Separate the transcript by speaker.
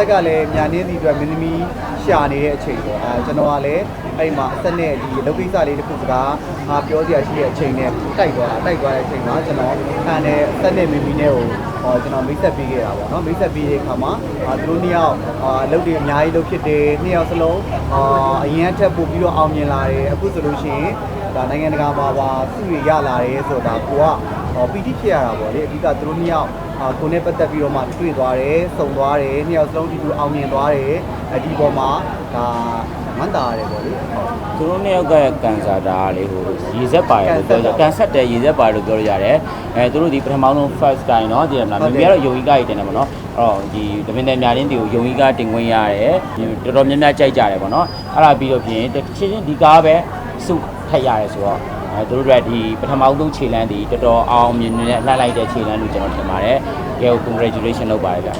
Speaker 1: သက်ကလည်းညာနေသည့်အတွက်မင်းသမီးရှာနေတဲ့အချိန်ပေါ့အဲကျွန်တော်ကလည်းအဲ့မှာအသက်နဲ့ဒီလုပ်ကိစ္စလေးတစ်ခုစကားအာပြောစရာရှိတဲ့အချိန်နဲ့တိုက်သွားတာတိုက်သွားတဲ့အချိန်မှာကျွန်တော်ခံနဲ့အသက်နဲ့မင်းသမီးနဲ့ကိုဟောကျွန်တော်မိတ်ဆက်ပေးခဲ့တာပေါ့နော်မိတ်ဆက်ပေးတဲ့အခါမှာအာသူတို့နှစ်ယောက်အာလုပ်တွေအများကြီးလုပ်ဖြစ်တယ်နှစ်ယောက်စလုံးအာအရင်အထက်ပို့ပြီးတော့အောင်မြင်လာတယ်အခုဆိုလို့ရှိရင်ဒါနိုင်ငံတကာမှာပါစုရရလာတယ်ဆိုတာကိုကဟောပီတိဖြစ်ရတာပေါ့လေအဓိကသူတို့နှစ်ယောက် အာကိုနဲ့ပတ်သက်ပြီးတော့မှတွေ့သွားတယ်၊စုံသွားတယ်၊နှစ်ယောက်စလုံးဒီလိုအောင်မြင်သွားတယ်။အဒီပေါ်မှာဒါဝမ်းသာရတယ်ပေါ့လေ။
Speaker 2: သူတို့နှစ်ယောက်ကကန်ဆာတာလေဟိုရေဆက်ပါတယ်လို့ပြောကြကန်ဆက်တယ်ရေဆက်ပါတယ်လို့ပြောလို့ရတယ်အဲသူတို့ဒီပထမဆုံး first time เนาะဒီမှာမမေကတော့ယုံကြီးကကြီးတင်တယ်ပေါ့နော်အဲ့တော့ဒီတမင်တယ်များရင်းတီကိုယုံကြီးကတင်ခွင့်ရတယ်ဒီတော်တော်များများကြိုက်ကြတယ်ပေါ့နော်အဲ့ဒါပြီးတော့ဖြင့်တစ်ချင်းချင်းဒီကားပဲစုထက်ရတယ်ဆိုတော့ အဲသူတို့တို့ဒီပထမဆုံးခြေလမ်းဒီတော်တော်အောင်မြင်နေလှလိုက်တဲ့ခြေလမ်းလို့ကျွန်တော်ထင်ပါတယ်ကဲ congratulation လုပ်ပါတယ်ဗျာ